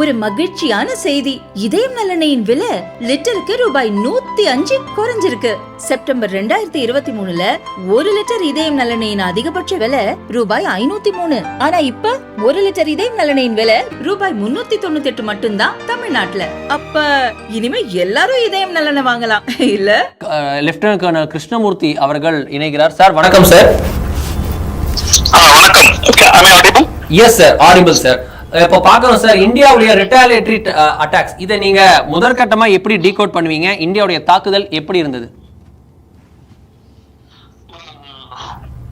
ஒரு மகிழ்ச்சியான செய்தி. இதயம் நலனையின் விலை லிட்டருக்கு ரூபாய் நூத்தி அஞ்சு குறைஞ்சிருக்கு. செப்டம்பர் ரெண்டாயிரத்தி இருபத்தி மூணுல ஒரு லிட்டர் இதயம் நலனையின் அதிகபட்ச விலை ரூபாய் ஐநூத்தி மூணு. ஆனா இப்ப ஒரு லிட்டர் இதயம் நலனையின் விலை ரூபாய் முன்னூத்தி தொண்ணூத்தி எட்டு மட்டும்தான் தமிழ்நாட்டுல. அப்ப இனிமே எல்லாரும் இதயம் நலனை வாங்கலாம். இல்ல? லெப்டினன்ட் கர்னல் கிருஷ்ணமூர்த்தி அவர்கள் இணைகிறார். சார் வணக்கம். சார். ஆ வணக்கம்? எஸ் சார் ஆடிபிள் சார் இப்போ பார்க்கணும் சார் இந்தியாவுடைய ரிட்டாலியேட்டரி அட்டாக்ஸ் இதை நீங்க முதற்கட்டமா எப்படி டீகோட் பண்ணுவீங்க? இந்தியாவுடைய தாக்குதல் எப்படி இருந்தது?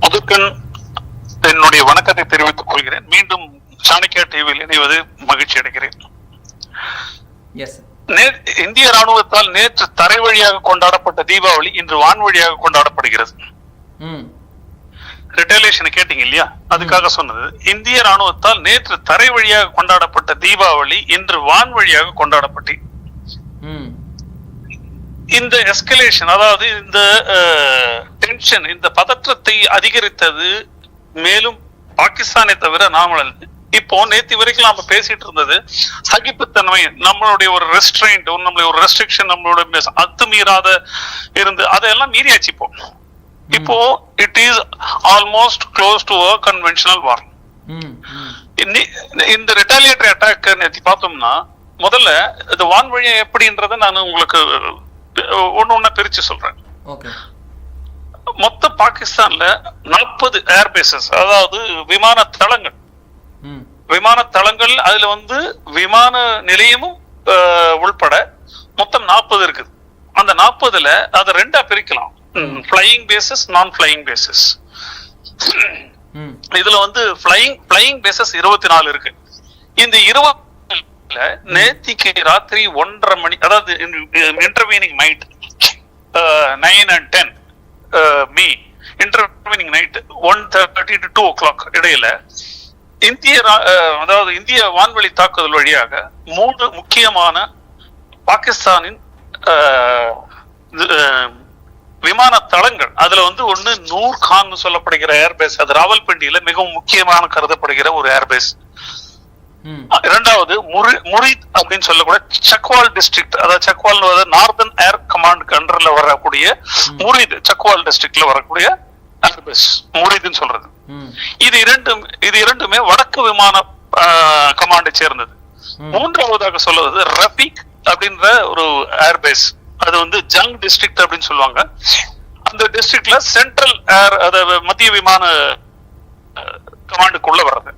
முதற்கண் என்னுடைய வணக்கத்தை தெரிவித்துக் கொள்கிறேன். மீண்டும் சாணக்கியா டிவியில் இணைவது மகிழ்ச்சி அடைகிறேன். இந்திய ராணுவத்தால் நேற்று தரை வழியாக கொண்டாடப்பட்ட தீபாவளி இன்று வான் வழியாக கொண்டாடப்படுகிறது. ம் ரிட்டலேஷன் கேட்டீங்க இல்லையா அதுக்காக சொன்னது. இந்திய ராணுவத்தால் நேற்று தரை வழியாக கொண்டாடப்பட்ட தீபாவளி இன்று வான் வழியாக கொண்டாடப்பட்டு. இந்த எஸ்கலேஷன் அதாவது இந்த டென்ஷன் இந்த பதற்றத்தை அதிகரித்தது மேலும் பாகிஸ்தானை தவிர நாமல். இப்போ நேத்து வரைக்கும் நாம பேசிட்டு இருந்தது சகிப்புத்தன்மை நம்மளுடைய ஒரு ரெஸ்ட்ரெயின்ட் நம்மளுடைய ஒரு ரெஸ்ட்ரிக்ஷன் நம்மளோட மிஸ்- அத்துமீறாத இருந்து அதையெல்லாம் மீறியாச்சு இப்போ. இப்போ it is almost close to a conventional war இந்த ரிட்டாலியேட்டரி அட்டாக் நேற்று பார்த்தோம்னா முதல்ல இது வான்வழி எப்படின்றத நான் உங்களுக்கு ஒண்ணு ஒண்ணா பிரிச்சு சொல்றேன். மொத்த பாகிஸ்தான்ல நாற்பது ஏர்பேசஸ் அதாவது விமான தளங்கள். விமான தளங்கள் அதுல வந்து விமான நிலையமும் உள்பட மொத்தம் நாற்பது இருக்குது. அந்த நாற்பதுல அதை ரெண்டா பிரிக்கலாம். ஃபிளையிங் பேசஸ் நான் ஃபிளையிங் பேசஸ் இதுல வந்து ஃபிளையிங் ஃபிளையிங் பேசஸ் இருபத்தி நாலு இருக்கு. இந்த இருபதுல நேத்திக்கு ராத்திரி ஒன்றரை மணி அதாவது intervening night nine and ten me intervening night one thirty to two o'clock இடையில இந்திய அதாவது இந்திய வான்வழி தாக்குதல் வழியாக மூன்று முக்கியமான பாகிஸ்தானின் விமான தளங்கள். அதுல வந்து ஒண்ணு நூர் கான் சொல்லப்படுகிற ஏர்பேஸ் அது ராவல்பிண்டியில மிகவும் முக்கியமான கருதப்படுகிற ஒரு ஏர்பேஸ் இரண்டாவது முரி முரித் அப்படின்னு சொல்லக்கூடிய சக்வால் டிஸ்ட்ரிக்ட் அதாவது சக்வால் நார்தன் ஏர் கமாண்ட் கண்டர்ல வரக்கூடிய முரித் சக்வால் டிஸ்ட்ரிக்ட்ல வரக்கூடிய ஏர்பேஸ் முரித்னு சொல்றது. இது இரண்டும் இது இரண்டுமே வடக்கு விமான கமாண்டை சேர்ந்தது. மூன்றாவதாக சொல்லுவது ரஃபீக் அப்படின்ற ஒரு ஏர்பேஸ் அது வந்து ஜங் டிஸ்ட்ரிக்ட் அப்படின்னு சொல்லுவாங்க. அந்த டிஸ்ட்ரிக்ட்ல சென்ட்ரல் ஏர் அதாவது மத்திய விமான கமாண்டுக்குள்ள வர்றது.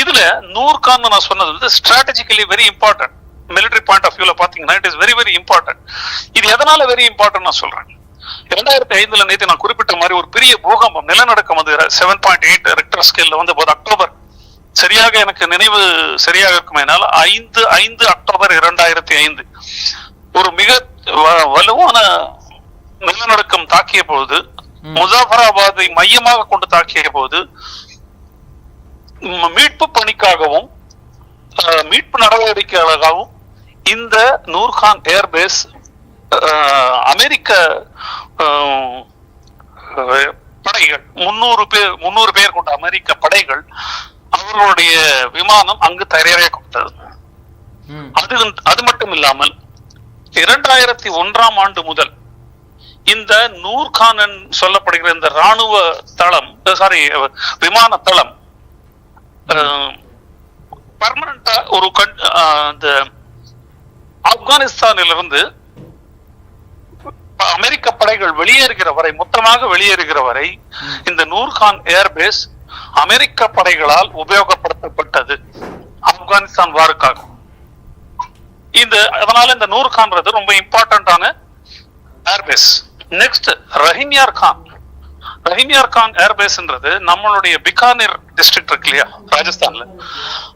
இதுல நூர்கான் நான் சொன்னது வந்து strategically very important military point of வியூல பாத்தீங்கன்னா it is very very important இது எதனால வெரி இம்பார்ட்டன்ட் நான் சொல்றேன். இரண்டாயிரத்தி ஐந்துல நேற்று நான் குறிப்பிட்ட மாதிரி ஒரு பெரிய பூகம்பம் நிலநடுக்கம் வந்து செவன் பாயிண்ட் எயிட் ரெக்டர் ஸ்கேல்ல வந்து போது அக்டோபர் சரியாக எனக்கு நினைவு சரியாக இருக்குமேனால் ஐந்து ஐந்து அக்டோபர் இரண்டாயிரத்தி ஐந்து. ஒரு மிக வலுவான நிலநடுக்கம் தாக்கிய போது முசாஃபராபாத்தை மையமாக கொண்டு தாக்கிய போது மீட்பு பணிக்காகவும் மீட்பு நடவடிக்கைகளுக்காகவும் இந்த நூர்கான் ஏர்பேஸ் அமெரிக்க படைகள் முன்னூறு பேர் முன்னூறு பேர் கொண்ட அமெரிக்க படைகள் அவர்களுடைய விமானம் அங்கு தரையிறக்கப்பட்டது அது அது மட்டும் இல்லாமல் இரண்டாயிரத்தி ஒன்றாம் ஆண்டு முதல் இந்த நூர்கானன் சொல்லப்படுகிற இந்த ராணுவ தளம் சாரி விமான தளம் பர்மனண்டா ஒரு கண் இந்த ஆப்கானிஸ்தானிலிருந்து அமெரிக்க படைகள் வெளியேறுகிற வரை மொத்தமாக வெளியேறுகிற வரை இந்த நூர்கான் ஏர்பேஸ் அமெரிக்க படைகளால் உபயோகப்படுத்தப்பட்டது. ஆப்கானிஸ்தான் வாருக்காக. இந்த அதனால இந்த நூர்கான்றது ரொம்ப இம்பார்ட்டன்டான ஏர்பேஸ் நெக்ஸ்ட் ரஹிமியார் கான் ரஹிமியார் கான் ஏர்பேஸ்ன்றது நம்மளுடைய பிகானீர் டிஸ்ட்ரிக்ட் இருக்கு இல்லையா ராஜஸ்தான்ல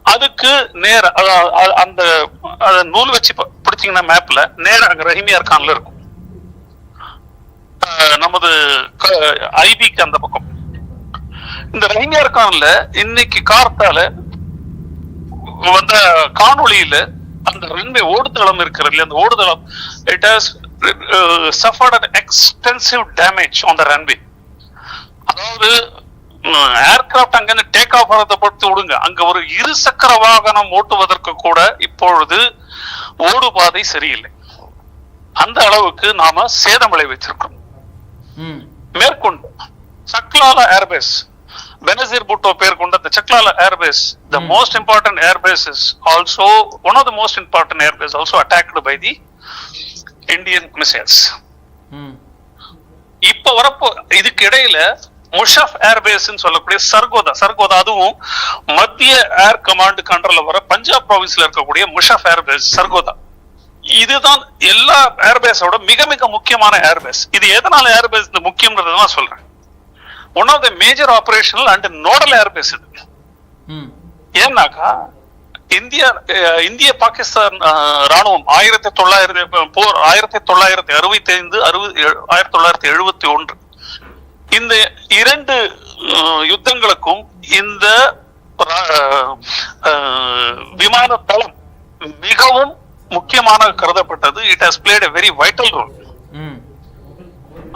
அதுக்கு நேர அந்த நூல் வச்சு பிடிச்சிங்கன்னா பிடிச்சீங்கன்னா மேப்ல நேர அங்க ரஹிமியார் கான்ல இருக்கும். நமது ஐபிக்கு அந்த பக்கம். இந்த ரஹிமியார் கான்ல இன்னைக்கு கார்த்தால வந்த காணொளியில அந்த ரன்வே ஓடுதளம் இருக்கிறது இல்லையா? அந்த ஓடுதளம் it has suffered an extensive damage on the runway. அதாவது ஏர்கிராஃப்ட் அங்கிருந்து டேக் ஆஃப் ஆகிறத பொறுத்து விடுங்க. அங்க ஒரு இரு சக்கர வாகனம் ஓட்டுவதற்கு கூட இப்பொழுது ஓடுபாதை சரியில்லை. அந்த அளவுக்கு நாம சேதம் விளைவிச்சிருக்கோம் ம். மேற்கொண்டு சக்லாலா ஏர்பேஸ் பெனசீர் பூட்டோ பேர் கொண்ட the Chaklala airbase the most important airbase is also one of the most important airbase also attacked by the Indian missiles. ம். இப்ப வரப்போ இதுக்கு இடையில முஷாஃப் ஏர்பேஸ் சொல்லக்கூடிய சர்கோதா சர்கோதா அதுவும் மத்திய ஏர் கமாண்ட் கண்ட்ரோல்ல வர பஞ்சாப் ப்ராவின்ஸ்ல இருக்கக்கூடிய முஷாஃப் ஏர்பேஸ் சர்கோதா இதுதான் எல்லா ஏர்பேஸோட மிக மிக முக்கியமான ஏர்பேஸ் இது எதனால ஏர்பேஸ் முக்கியம்ன்றதுதான் சொல்றேன். One of major operational and nodal airbase இது ம் ஏன்னாக்கா இந்தியா இந்திய பாகிஸ்தான் ராணுவம் ஆயிரத்தி தொள்ளாயிரத்தி போர் ஆயிரத்தி தொள்ளாயிரத்தி அறுபத்தி ஐந்து அறுபது ஆயிரத்தி தொள்ளாயிரத்தி எழுபத்தி ஒன்று. இந்த இரண்டு யுத்தங்களுக்கும் இந்த விமான தளம் மிகவும் முக்கியமான கருதப்பட்டது. It has played very vital role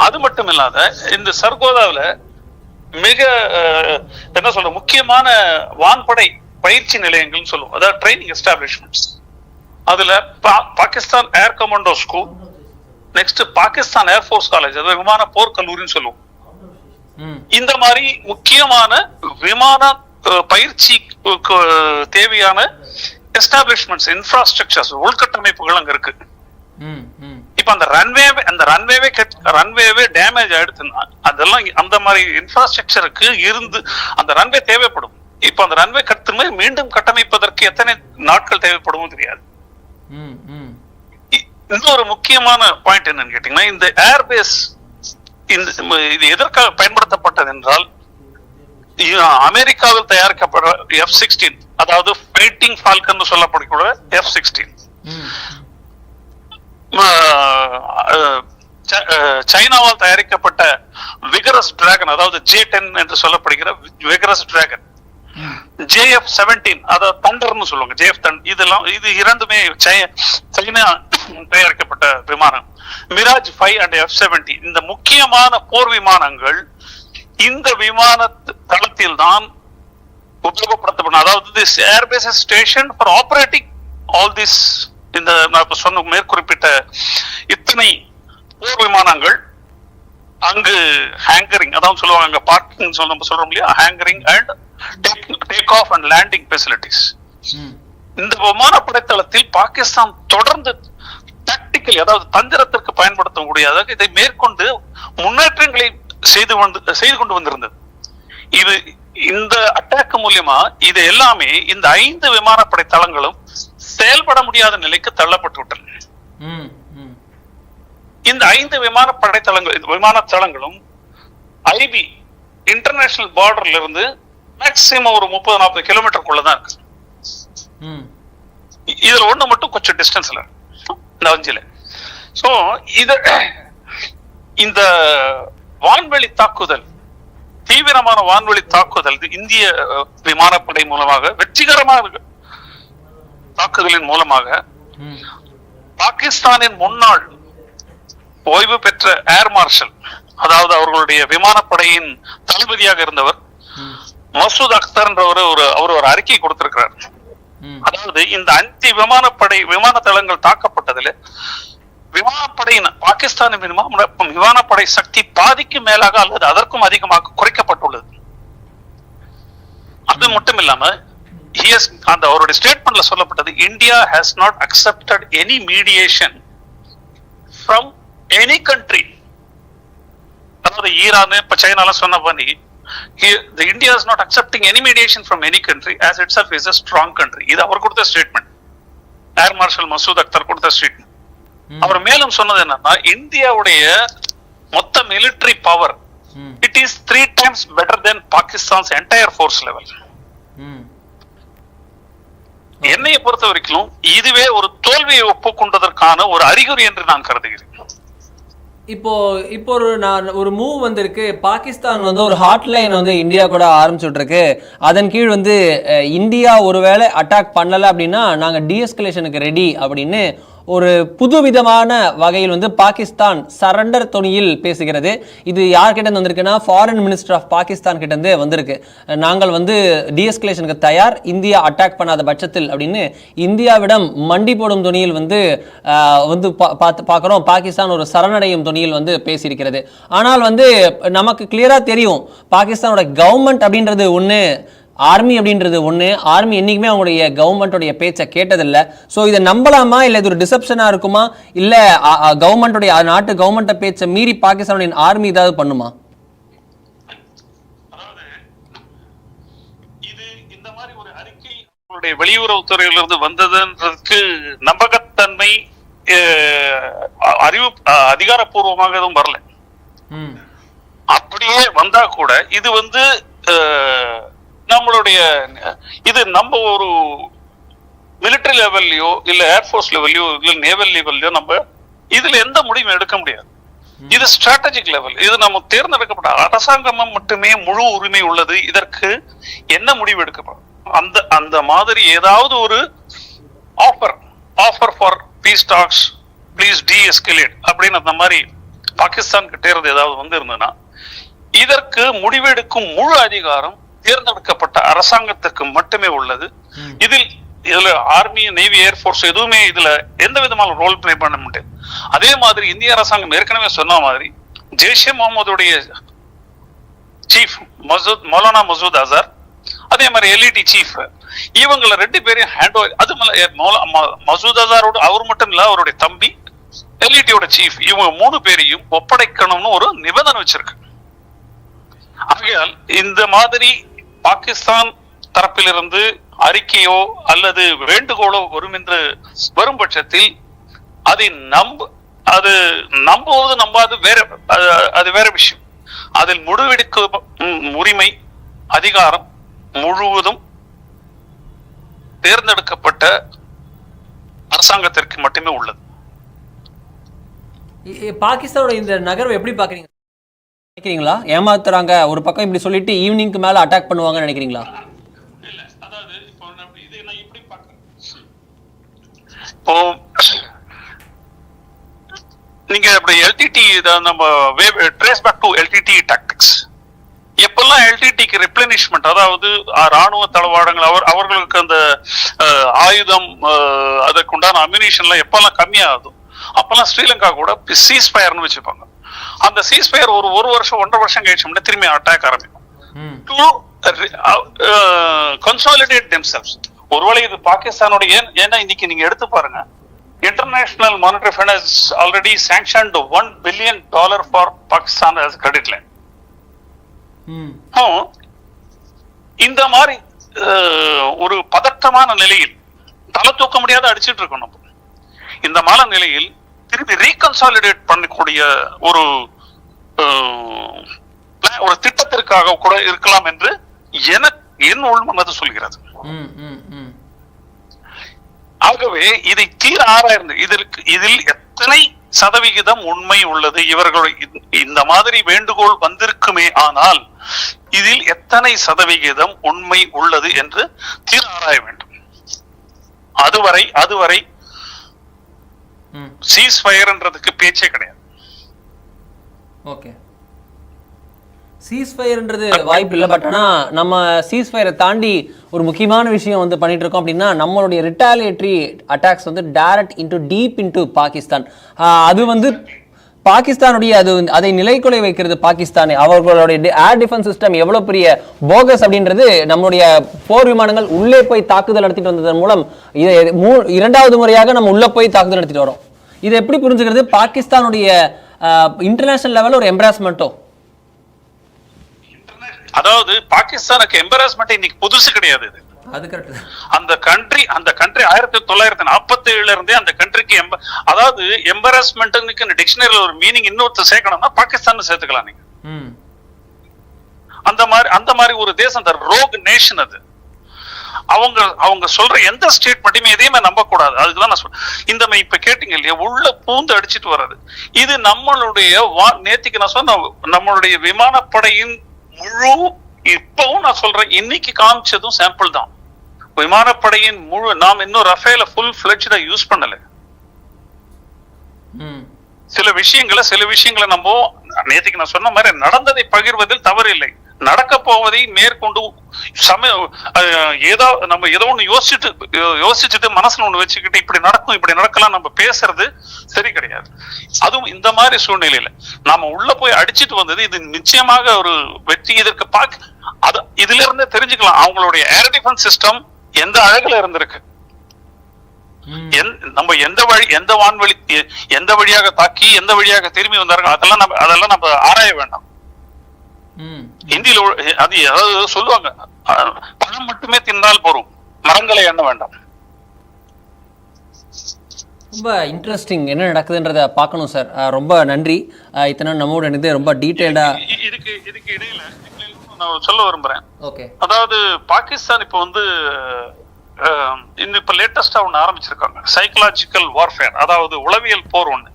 அது மட்டும் இல்லாத இந்த சர்கோதாவில் மிக என்ன சொல்ற முக்கியமான வான்படை பயிற்சி நிலையங்கள்னு சொல்லுவோம். அதாவது ட்ரைனிங் எஸ்டாப்ளிஷ்மெண்ட்ஸ் அதுல Pakistan air commando school next Pakistan air force college அதாவது விமான போர் கல்லூரின்னு சொல்லுவோம். இந்த மாதிரி முக்கியமான விமான அஹ், பயிற்சிக்கு தேவையான எஸ்டாப்ளிஷ்மெண்ட்ஸ் இன்ஃப்ராஸ்ட்ரக்சர்ஸ் உள்கட்டமைப்புகள் அங்க இருக்கு. அந்த ரன்வே அந்த ரன்வேவே ரன்வேவே டேமேஜ் ஆயிடுச்சுன்னா அதெல்லாம் அந்த மாதிரி இன்ஃப்ராஸ்ட்ரக்சருக்கு இருந்து அந்த ரன்வே தேவைப்படும். இப்ப அந்த ரன்வே கட்டுமே மீண்டும் கட்டமைப்பதற்கு எத்தனை நாட்கள் தேவைப்படும் தெரியாது. இன்னொரு முக்கியமான பாயிண்ட் என்னன்னு கேட்டீங்கன்னா இந்த ஏர்பேஸ் இது எதற்காக பயன்படுத்தப்பட்டது என்றால் அமெரிக்காவில் தயாரிக்கப்படுற எஃப் சிக்ஸ்டீன் அதாவது ஃபைட்டிங் ஃபால்கன் சொல்லப்படக்கூடிய எஃப் சிக்ஸ்டீன் சைனாவால் தயாரிக்கப்பட்ட விகரஸ் டிராகன் அதாவது ஜே டென் என்று சொல்லப்படுகிற விகரஸ் டிராகன் ஜேஎஃப் செவன்டீன் அதாவது தண்டர்னு சொல்லுவாங்க. ஜேஎஃப் தண்டர் இதெல்லாம் இது இரண்டுமே சை- சைனா தயாரிக்கப்பட்ட விமானம். Mirage five and F seventy இந்த முக்கியமான போர் விமானங்கள் இந்த விமான தளத்தில் தான் உபயோகப்படுத்தப்படும். அதாவது this airbase station for operating all this இந்த நான் சொன்ன மேற்குறிப்பிட்ட இத்தனை போர் விமானங்கள் அங்கு ஹேங்கரிங் அதான் சொல்லுவாங்க அங்க பார்க்கிங் சொல்ல நம்ம சொல்றோம் இல்லையா? Hangaring and take off and landing facilities இந்த விமானப்படை தளத்தில் பாகிஸ்தான் தொடர்ந்து டாக்டிக்கல் அதாவது தந்திரத்திற்கு பயன்படுத்தக்கூடிய அதாவது இதை மேற்கொண்டு முன்னேற்றங்களை செய்து வந்து செய்து கொண்டு வந்திருந்தது. இது இந்த அட்டாக் மூலியமா இது எல்லாமே இந்த ஐந்து விமானப்படை தளங்களும் முடியாத நிலைக்கு தள்ளப்பட்டு விட்டன. இந்த ஐந்து விமானப்படை தளங்கள் இந்த விமான தளங்களும் ஐபி இன்டர்நேஷனல் பார்டர்ல இருந்து மேக்சிமம் ஒரு முப்பது நாற்பது கிலோமீட்டருக்குள்ள தான் இருக்கு. இதுல ஒண்ணு மட்டும் கொஞ்சம் டிஸ்டன்ஸ்ல இந்த அஞ்சுல சோ இது இந்த வான்வெளி தாக்குதல் தீவிரமான வான்வெளி தாக்குதல் இந்திய விமானப்படை மூலமாக வெற்றிகரமான தாக்குதலின் மூலமாக பாகிஸ்தானின் முன்னாள் ஓய்வு பெற்ற ஏர் மார்ஷல் அதாவது அவர்களுடைய விமானப்படையின் தளபதியாக இருந்தவர் மசூத் அக்தர்ன்றவர் ஒரு அவர் ஒரு அறிக்கை கொடுத்திருக்கிறார். அதாவது இந்த அஞ்சு விமானப்படை விமான தளங்கள் தாக்கப்பட்டதுல விமானப்படையின் பாகிஸ்தானின் விமான விமானப்படை சக்தி பாதிக்கு மேலாக அல்லது அதற்கும் அதிகமாக குறைக்கப்பட்டுள்ளது. அது மட்டும் இல்லாம has அந்த அவருடைய ஸ்டேட்மெண்ட்ல சொல்லப்பட்டது India has not accepted any mediation from any country அதாவது ஈரான் இப்ப சைனாலாம் சொன்ன பண்ணி the India is not accepting any mediation from any country as itself is a strong country. இது அவர் கொடுத்த statement air marshal Masood Akhtar கொடுத்த statement அவர் மேலும் சொன்னது என்னன்னா இந்தியாவுடைய மொத்த military power it is three times better than Pakistan's entire force level என்னைய பொறுத்த வரைக்கும் இதுவே ஒரு தோல்வியை ஒப்புக்கொண்டதற்கான ஒரு அறிகுறி என்று நான் கருதுகிறேன். இப்போ இப்போ ஒரு நான் ஒரு மூவ் வந்திருக்கு. பாகிஸ்தான் வந்து ஒரு ஹாட்லைன் வந்து இந்தியா கூட ஆரம்பிச்சுட்ருக்கு. அதன் கீழ் வந்து இந்தியா ஒருவேளை அட்டாக் பண்ணலை அப்படின்னா நாங்கள் டீஎஸ்கலேஷனுக்கு ரெடி அப்படின்னு ஒரு புதுவிதமான வகையில் வந்து பாகிஸ்தான் சரண்டர் தொனியில் பேசுகிறது. இது யார்கிட்ட வந்திருக்குன்னா ஃபாரின் மினிஸ்டர் ஆஃப் பாகிஸ்தான் கிட்டேருந்து வந்திருக்கு. நாங்கள் வந்து டிஎஸ்கலேஷனுக்கு தயார் இந்தியா அட்டாக் பண்ணாத பட்சத்தில் அப்படின்னு இந்தியாவிடம் மண்டி போடும் துணியில் வந்து வந்து பா- பார்த்து பார்க்குறோம். பாகிஸ்தான் ஒரு சரணடையும் துணியில் வந்து பேசியிருக்கிறது. ஆனால் வந்து நமக்கு கிளியராக தெரியும் பாகிஸ்தானோட கவர்மெண்ட் அப்படின்றது ஒன்று ஆர்மி அப்படின்றது ஒன்று ஆர்மி என்றைக்குமே அவங்களுடைய கவர்மெண்ட்டோடைய பேச்சை கேட்டதில்லை. ஸோ இதை நம்பலாமா? இல்லை இது ஒரு டிசப்ஷனாக இருக்குமா? இல்லை கவர்மெண்ட்டுடைய நாட்டு கவர்மெண்ட்டை பேச்சை மீறி பாகிஸ்தானுடைய ஆர்மி ஏதாவது பண்ணுமா? அதாவது இது இந்த மாதிரி ஒரு அறிக்கை அவங்களுடைய வெளியுறவுத்துறையிலிருந்து வந்ததுன்றதுக்கு நம்பகத்தன்மை அறிவு அதிகாரப்பூர்வமாக எதுவும் வரல. அப்படியே வந்தா கூட இது வந்து நம்மளுடைய இது நம்ம ஒரு மிலிட்டரி லெவல்லையோ இல்ல ஏர்ஃபோர்ஸ் லெவல்லையோ இல்ல நேவல் லெவல்லையோ நம்ம இதுல எந்த முடிவும் எடுக்க முடியாது. இது ஸ்ட்ராட்டஜிக் லெவல் இது நம்ம தேர்ந்தெடுக்கப்பட்ட அரசாங்கம் மட்டுமே முழு உரிமை உள்ளது. இதற்கு என்ன முடிவு எடுக்கப்படும்? அந்த அந்த மாதிரி ஏதாவது ஒரு offer offer for peace talks please deescalate அப்படின்னு அந்த மாதிரி பாகிஸ்தான் கிட்ட இருந்து ஏதாவது வந்து இருந்ததுன்னா இதற்கு முடிவெடுக்கும் முழு அதிகாரம் தேர்ந்தெடுக்கப்பட்ட அரசாங்கத்திற்கு மட்டுமே உள்ளது. இதில் இதுல ஆர்மி நேவி ஏர்ஃபோர்ஸ் எதுவுமே இதுல எந்த விதமான ரோல் பிளே பண்ண முடியாது. அதே மாதிரி இந்திய அரசாங்கம் ஏற்கனவே சொன்ன மாதிரி ஜெய்ஷே முகமதுடைய சீஃப் மசூத் மௌலானா மசூத் அசார் அதே மாதிரி எல்இடி சீஃப் இவங்கள ரெண்டு பேரையும் ஹேண்ட் ஓவர் அது மசூத் அசாரோட அவர் மட்டும் இல்ல அவருடைய தம்பி எல்இடியோட சீஃப் இவங்க மூணு பேரையும் ஒப்படைக்கணும்னு ஒரு நிபந்தனை வச்சிருக்கு. ஆகையால் இந்த மாதிரி பாகிஸ்தான் தரப்பிலிருந்து அறிக்கையோ அல்லது வேண்டுகோளோ வரும் என்று வரும் பட்சத்தில் அதை நம்ப அது நம்புவது நம்பாது வேற அது- வேற விஷயம். அதில் முடிவெடுக்கும் உரிமை அதிகாரம் முழுவதும் தேர்ந்தெடுக்கப்பட்ட அரசாங்கத்திற்கு மட்டுமே உள்ளது. பாகிஸ்தானோட இந்த நகர்வை எப்படி பாக்குறீங்க? நினைக்கிறீங்களா? ஏமாத்துறாங்க. ஒரு பக்கம் இப்படி சொல்லிட்டு ஈவினிங்க்கு மேலே அட்டாக் பண்ணுவாங்கன்னு நினைக்கிறீங்களா? இல்ல அதாவது இப்போ நீங்க இப்படி எல்டிடி நம்ம trace back to LTTE tactics எப்பெல்லாம் எல்டிடிக்கு ரிப்ளனிஷ்மெண்ட் அதாவது ராணுவ தளவாடங்கள் அவர் அவர்களுக்கு அந்த ஆயுதம் அதற்குண்டான அம்யூனிஷன்லாம் எப்பெல்லாம் கம்மியாகுதோ அப்பெல்லாம் ஸ்ரீலங்கா கூட சீஸ் ஃபயர்னு வச்சுப்பாங்க. அந்த சீஸ் ஃபயர் ஒரு ஒரு வருஷம் ஒன்றரை வருஷம் கழிச்சோம்னா திரும்பி அட்டாக் ஆரம்பிக்கும். டு கன்சாலிடேட் தெம்செல்ஸ் ஒருவேளை இது பாகிஸ்தானோட ஏன் ஏன்னா இன்னைக்கு நீங்க எடுத்து பாருங்க International Monetary Fund has already sanctioned one billion dollar for Pakistan as credit line இந்த மாதிரி அஹ், ஒரு பதட்டமான நிலையில் தலை தூக்க முடியாத அடிச்சிட்டு இருக்கோம் நம்ம. இந்த மாதிரி நிலையில் திருப்பி ரீகன்சாலிடேட் பண்ணக்கூடிய ஒரு ஒரு திட்டத்திற்காக கூட இருக்கலாம் என்று எனக்கு என் உள்மனது சொல்கிறது. ஆகவே இதை தீர ஆராய்ந்து இதற்கு இதில் எத்தனை சதவிகிதம் உண்மை உள்ளது இவர்கள் இந்த மாதிரி வேண்டுகோள் வந்திருக்குமே ஆனால் இதில் எத்தனை சதவிகிதம் உண்மை உள்ளது என்று தீர ஆராய வேண்டும். அதுவரை அதுவரை சீஸ் ஃபயர்ன்றதுக்கு பேச்சே கிடையாது. ஓகே சீஸ்ஃபயர்ன்றது வாய்ப்பு இல்லை பட் ஆனால் நம்ம சீஸ்ஃபயரை தாண்டி ஒரு முக்கியமான விஷயம் வந்து பண்ணிட்டு இருக்கோம் அப்படின்னா நம்மளுடைய ரிட்டாலியேட்டரி அட்டாக்ஸ் வந்து direct into deep into Pakistan அது வந்து பாகிஸ்தானுடைய அது அதை நிலைக்குலை வைக்கிறது பாகிஸ்தானே. அவர்களுடைய ஏர் டிஃபென்ஸ் சிஸ்டம் எவ்வளவு பெரிய போகஸ் அப்படின்றது நம்மளுடைய போர் விமானங்கள் உள்ளே போய் தாக்குதல் நடத்திட்டு வந்ததன் மூலம் இதை மூ இரண்டாவது முறையாக நம்ம உள்ளே போய் தாக்குதல் நடத்திட்டு வரோம் இதை எப்படி புரிஞ்சுக்கிறது? பாகிஸ்தானுடைய இன்டர்நேஷனல் லெவல் ஒரு எம்ப்ராஸ்மெண்ட்டோ அதாவது பாகிஸ்தானுக்கு எம்பராஸ்மெண்ட் இன்னைக்கு புதுசு கிடையாது இது. அது கரெக்ட் அந்த கண்ட்ரி அந்த கண்ட்ரி ஆயிரத்தி தொள்ளாயிரத்தி நாற்பத்தி ஏழுல இருந்தே அந்த கண்ட்ரிக்கு எம்ப அதாவது எம்பராஸ்மெண்ட் டிக்ஷனரியில் ஒரு மீனிங் இன்னொருத்தர் சேர்க்கணும்னா பாகிஸ்தான் சேர்த்துக்கலாம் நீங்க. அந்த மாதிரி அந்த மாதிரி ஒரு தேசம் அந்த ரோக் நேஷன் அது. அவங்க அவங்க சொல்ற எந்த ஸ்டேட்மெண்ட்டுமே எதையுமே நம்ப கூடாது அதுக்குதான் நான் சொல்றேன் இந்த மாதிரி இப்ப கேட்டீங்க இல்லையா உள்ள பூந்து அடிச்சிட்டு வர்றது. இது நம்மளுடைய நேத்திக்கு நான் சொன்ன நம்மளுடைய விமானப்படையின் முழு இப்பவும் நான் சொல்றேன் இன்னைக்கு காமிச்சதும் சாம்பிள் தான். விமானப்படையின் முழு நாம் இன்னும் ரஃபேல ஃபுல் ஃபிளட்ஜா யூஸ் பண்ணல. சில விஷயங்களை சில விஷயங்களை நம்ம நேற்றுக்கு நான் சொன்ன மாதிரி நடந்ததை பகிர்வதில் தவறு இல்லை நடக்க போவதை மேற்கொண்டு சம அஹ், ஏதோ நம்ம ஏதோ ஒண்ணு யோசிச்சுட்டு யோசிச்சுட்டு மனசுல ஒண்ணு வச்சுக்கிட்டு இப்படி நடக்கும் இப்படி நடக்கலாம் நம்ம பேசுறது சரி கிடையாது. அதுவும் இந்த மாதிரி சூழ்நிலையில நாம உள்ள போய் அடிச்சிட்டு வந்தது இது நிச்சயமாக ஒரு வெற்றி இதற்கு பார்க்க அது இதுல இருந்தே தெரிஞ்சுக்கலாம். அவங்களுடைய ஏர் டிஃபென்ஸ் சிஸ்டம் எந்த அழகுல இருந்திருக்கு? நம்ம எந்த வழி எந்த வான்வழி எந்த வழியாக தாக்கி எந்த வழியாக திரும்பி வந்தார்கள் அதெல்லாம் நம்ம அதெல்லாம் நம்ம ஆராய வேண்டாம். உள்ள- அது அதாவது சொல்லுவாங்க. பழம் மட்டுமே தின்றால் போரும். மரங்களை எண்ண வேண்டாம். ரொம்ப இன்ட்ரெஸ்டிங் என்ன நடக்குதுன்றத பார்க்கணும் சார் ரொம்ப நன்றி. இத்தனை நம்மோட இணைந்து ரொம்ப டீட்டெயில்டாக இ- இதுக்கு இதுக்கு இடையில நான் சொல்ல விரும்புறேன். ஓகே அதாவது பாகிஸ்தான் இப்ப வந்து இந்த இப்ப லேட்டஸ்டா ஒண்ணு ஆரம்பிச்சிருக்காங்க. சைக்கலாஜிக்கல் வார்ஃபேர் அதாவது உளவியல் போர் ம்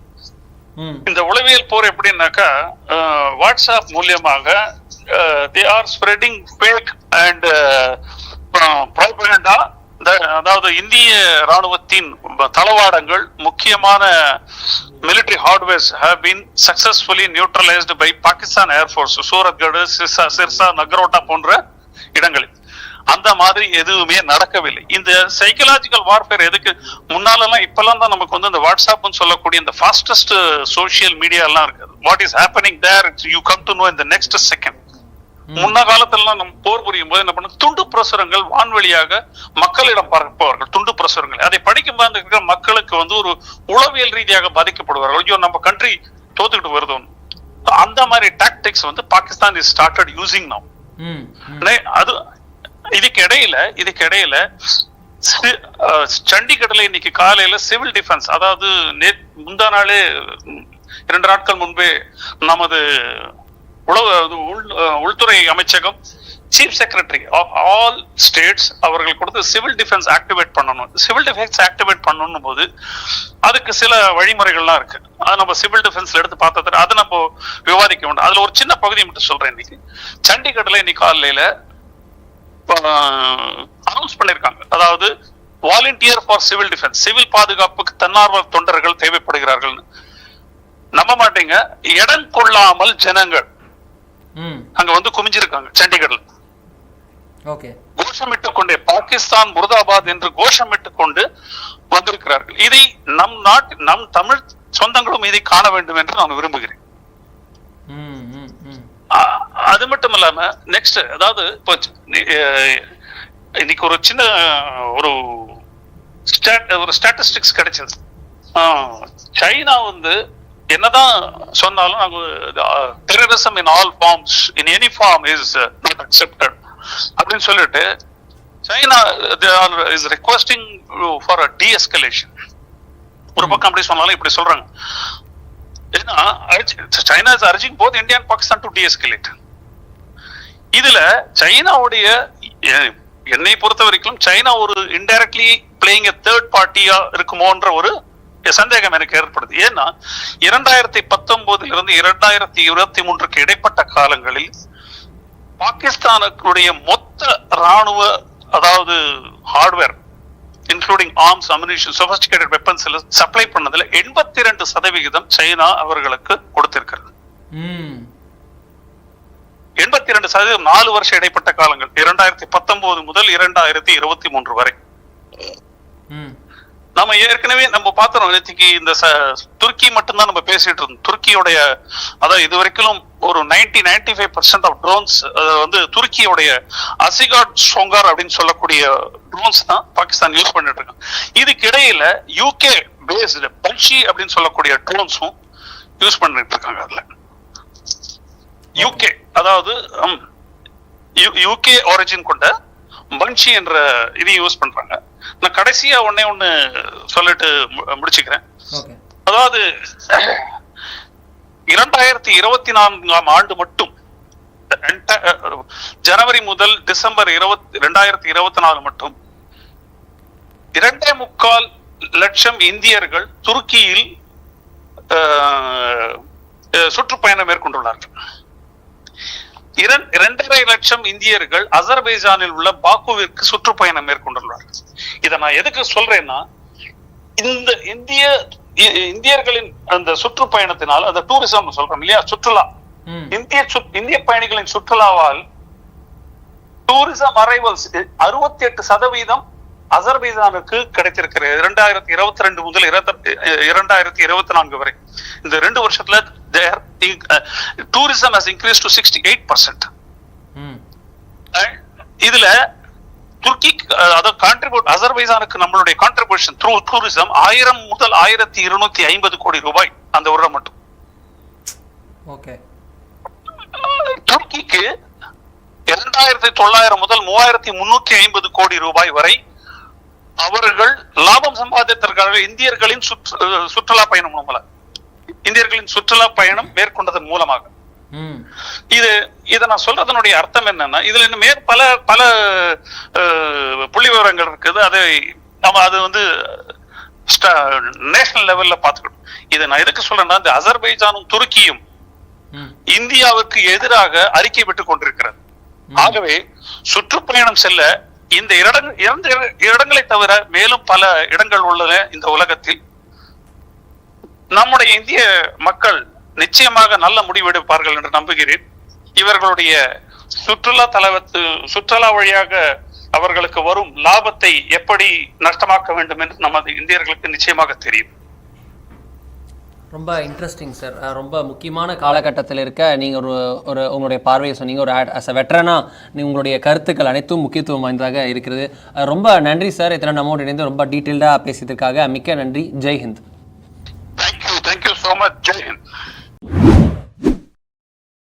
இந்த உளவியல் போர் எப்படின்னாக்கா வாட்ஸ்அப் மூலியமாக they are spreading fake and propaganda அதாவது இந்திய ராணுவத்தின் தளவாடங்கள் முக்கியமான military hardwares have been successfully neutralised by Pakistan air force Suratgarh Sirsa Sirsa Nagrota போன்ற இடங்களில். அந்த மாதிரி எதுவுமே நடக்கவில்லை. இந்த சைக்கலாஜிக்கல் வார்ஃபேர் எதுக்கு? முன்னாலெல்லாம் இப்பெல்லாம் தான் நமக்கு வந்து இந்த வாட்ஸ்அப்னு சொல்லக்கூடிய இந்த ஃபாஸ்டஸ்ட் சோஷியல் மீடியா எல்லாம் இருக்குது. What is happening there you come to know இந்த நெக்ஸ்ட் செகண்ட் முன்ன காலத்துல நம்ம போர் புரியும் போது என்ன பண்ண துண்டு பிரசுரங்கள் வான்வழியாக மக்களிடம் பரப்புவார்கள் துண்டு பிரசுரங்கள். அதை படிக்கும் போது இருக்கிற மக்களுக்கு வந்து ஒரு உளவியல் ரீதியாக பாதிக்கப்படுவார்கள். ஐயோ நம்ம கண்ட்ரி தோத்துக்கிட்டு வருதோன்னு அந்த மாதிரி டாக்டிக்ஸ் வந்து Pakistan is started using now அது இதுக்கிடையில இதுக்கிடையில சண்டிகட்ல இன்னைக்கு காலையில சிவில் டிஃபென்ஸ் அதாவது நே- முந்தா நாளே இரண்டு நாட்கள் முன்பே நமது உளவு உள்துறை அமைச்சகம் chief secretary of all states அவர்கள் கொடுத்து சிவில் டிஃபென்ஸ் ஆக்டிவேட் பண்ணணும். சிவில் டிஃபென்ஸ் ஆக்டிவேட் பண்ணணும் போது அதுக்கு சில வழிமுறைகள்லாம் இருக்கு. அது நம்ம சிவில் டிஃபென்ஸ்ல எடுத்து பார்த்தது அது நம்ம விவாதிக்க வேண்டும். அதுல ஒரு சின்ன பகுதி மட்டும் சொல்றேன் இன்னைக்கு. சண்டிகர்ல இன்னைக்கு காலையில அனௌன்ஸ் பண்ணிருக்காங்க அதாவது volunteer for civil defence civil பாதுகாப்புக்கு தன்னார்வ தொண்டர்கள் தேவைப்படுகிறார்கள் நம்ப மாட்டீங்க. இடம் கொள்ளாமல் ஜனங்கள் அங்க வந்து குமிஞ்சிருக்காங்க சண்டிகர்ல. ஓகே. கோஷமிட்டு கொண்டே பாகிஸ்தான் முர்தாபாத் என்று கோஷமிட்டு கொண்டு வந்திருக்கிறார்கள். இதை நம் நாட்டு நம் தமிழ் சொந்தங்களும் இதை காண வேண்டும் என்று நான் விரும்புகிறேன். அது மட்டும் இல்லாம நெக்ஸ்ட் அதாவது இப்போ இன்னைக்கு ஒரு சின்ன ஒரு ஒரு ஸ்டாட்டிஸ்டிக்ஸ் கிடைச்சது. சைனா வந்து என்னதான் சொன்னாலும் நாங்க terrorism in all forms in any form is not accepted அப்படின்னு சொல்லிட்டு China is requesting for a de-escalation ஒரு பக்கம் அப்படி சொன்னாலும் இப்படி சொல்றாங்க. ஏன்னா China is urging both India and Pakistan to de-escalate இதுல சைனாவுடைய என்னை பொறுத்த வரைக்கும் சைனா ஒரு இன்டைரக்ட்லி பிளேயிங் தேர்ட் பார்ட்டியா இருக்குமோன்ற ஒரு சந்தேகம் எனக்கு ஏற்படுது. ஏன்னா இரண்டாயிரத்தி பத்தொன்பதுல இருந்து இரண்டாயிரத்தி இருபத்தி மூன்றுக்கு இடைப்பட்ட காலங்களில் பாகிஸ்தானுடைய மொத்த ராணுவ அதாவது hardware including arms ammunition sophisticated weapons supply பண்ணதுல எண்பத்தி ரெண்டு சதவிகிதம் சைனா அவர்களுக்கு கொடுத்திருக்கிறது. எண்பத்தி ரெண்டு சதவீதம் நாலு வருஷம் இடைப்பட்ட காலங்கள் இரண்டாயிரத்தி பத்தொன்பது முதல் இரண்டாயிரத்தி இருபத்தி மூன்று வரை. நம்ம ஏற்கனவே நம்ம பார்த்தோம் நேற்றுக்கு இந்த துருக்கி மட்டும்தான் நம்ம பேசிட்டு இருந்தோம். துருக்கியோடைய அதாவது இது வரைக்கும் ஒரு ninety ninety five percent of drones வந்து துருக்கியோடைய அசிகாட் சோங்கார் அப்படின்னு சொல்லக்கூடிய ட்ரோன்ஸ் தான் பாகிஸ்தான் யூஸ் பண்ணிட்டு இருக்காங்க. இதுக்கு இடையில யூகே பேஸ்டு பல்ஷி அப்படின்னு சொல்லக்கூடிய ட்ரோன்ஸும் யூஸ் பண்ணிட்டு இருக்காங்க அதுல. யூகே அதாவது யூகே ஒரிஜின் கொண்ட பன்ஷி என்ற இதையும் யூஸ் பண்றாங்க. நான் கடைசியா ஒண்ணே ஒண்ணு சொல்லிட்டு முடிச்சுக்கிறேன். அதாவது இரண்டாயிரத்தி இருபத்தி நான்காம் ஆண்டு மட்டும் ஜனவரி முதல் டிசம்பர் இருபத்தி ரெண்டாயிரத்தி இருபத்தி நாலு மட்டும் இரண்டே முக்கால் லட்சம் இந்தியர்கள் துருக்கியில் சுற்றுப்பயணம் மேற்கொண்டுள்ளார்கள். இரண்டரை லட்சம் இந்தியர்கள் அசர்பைஜானில் உள்ள பாக்குவிற்கு சுற்றுப்பயணம் மேற்கொண்டுள்ளார்கள் இதை நான் எதுக்கு சொல்றேன்னா இந்த இந்திய இந்தியர்களின் அந்த சுற்றுப்பயணத்தினால் அந்த டூரிசம் சொல்றோம் இல்லையா சுற்றுலா. இந்திய இந்திய பயணிகளின் சுற்றுலாவால் டூரிசம் அரைவல்ஸ் அறுபத்தி எட்டு சதவீதம் அசர்பைஜானுக்கு கிடைத்திருக்கிறது. இரண்டாயிரத்தி இருபத்தி ரெண்டு முதல் இரண்டாயிரத்தி இருபத்தி நான்கு வரை. இந்த ரெண்டு வருஷத்துல tourism has increase to sixty eight percent இதுல துருக்கி அதாவது கான்ட்ரிபியூட் அசர்பைஜானுக்கு நம்மளுடைய கான்ட்ரிபியூஷன் த்ரூ டூரிசம் ஆயிரம் முதல் ஆயிரத்தி இருநூத்தி ஐம்பது கோடி ரூபாய் அந்த வருடம் மட்டும். ஓகே. துருக்கிக்கு இரண்டாயிரத்தி தொள்ளாயிரம் முதல் மூவாயிரத்தி முன்னூத்தி ஐம்பது கோடி ரூபாய் வரை அவர்கள் லாபம் சம்பாதித்திருக்கிறார்கள் இந்தியர்களின் சுற்றுலா பயணம் மூலமாக இந்தியர்களின் சுற்றுலா பயணம் மேற்கொண்டதன் மூலமாக. இது இதை நான் சொல்றதனுடைய அர்த்தம் என்னன்னா இதுல இன்னும் மேற் பல பல புள்ளி விவரங்கள் இருக்குது. அதை நம்ம அது வந்து நேஷனல் லெவல்ல பாத்துக்கணும் இதை நான் எதுக்கு சொல்றேன்னா இந்த அசர்பைஜானும் துருக்கியும் இந்தியாவுக்கு எதிராக அறிக்கை விட்டுக் கொண்டிருக்கிறது. ஆகவே சுற்றுப்பயணம் செல்ல இந்த இரண்டு இடங்களை தவிர மேலும் பல இடங்கள் உள்ளன இந்த உலகத்தில். நம்முடைய இந்திய மக்கள் நிச்சயமாக நல்ல முடிவெடுப்பார்கள் என்று நம்புகிறேன். இவர்களுடைய சுற்றுலா தலவத்து சுற்றுலா வழியாக அவர்களுக்கு வரும் லாபத்தை எப்படி நஷ்டமாக்க வேண்டும் என்று நமது இந்தியர்களுக்கு நிச்சயமாக தெரியும். ரொம்ப இன்ட்ரெஸ்டிங் சார் ரொம்ப முக்கியமான காலகட்டத்தில் இருக்க நீங்கள் ஒரு ஒரு உங்களுடைய பார்வையை சொன்னீங்க. ஒரு அஸ் அ வெட்டரனா உங்களுடைய கருத்துக்கள் அனைத்தும் முக்கியத்துவம் வாய்ந்ததாக இருக்கிறது. ரொம்ப நன்றி சார் இத்தனை நம்மோடு இணைந்து ரொம்ப டீட்டெயில்டாக பேசியதற்காக மிக்க நன்றி. Jai Hind thank you thank you so much Jai Hind